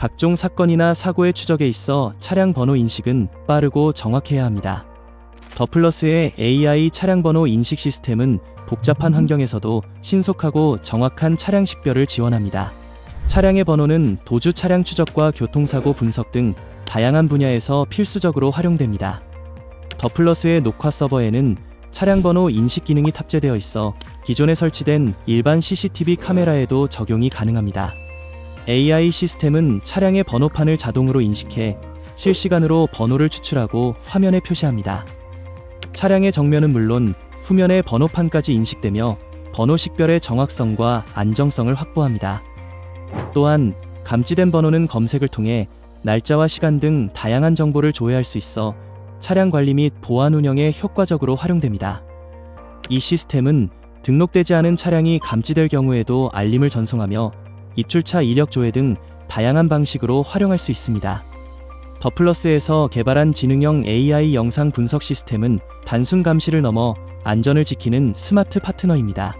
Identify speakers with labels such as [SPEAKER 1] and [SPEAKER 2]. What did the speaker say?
[SPEAKER 1] 각종 사건이나 사고의 추적에 있어 차량 번호 인식은 빠르고 정확해야 합니다. 더 플러스의 AI 차량 번호 인식 시스템은 복잡한 환경에서도 신속하고 정확한 차량 식별을 지원합니다. 차량의 번호는 도주 차량 추적과 교통사고 분석 등 다양한 분야에서 필수적으로 활용됩니다. 더 플러스의 녹화 서버에는 차량 번호 인식 기능이 탑재되어 있어 기존에 설치된 일반 CCTV 카메라에도 적용이 가능합니다. AI 시스템은 차량의 번호판을 자동으로 인식해 실시간으로 번호를 추출하고 화면에 표시합니다. 차량의 정면은 물론 후면의 번호판까지 인식되며 번호 식별의 정확성과 안정성을 확보합니다. 또한 감지된 번호는 검색을 통해 날짜와 시간 등 다양한 정보를 조회할 수 있어 차량 관리 및 보안 운영에 효과적으로 활용됩니다. 이 시스템은 등록되지 않은 차량이 감지될 경우에도 알림을 전송하며 입출차 이력 조회 등 다양한 방식으로 활용할 수 있습니다. 더 플러스에서 개발한 지능형 AI 영상 분석 시스템은 단순 감시를 넘어 안전을 지키는 스마트 파트너입니다.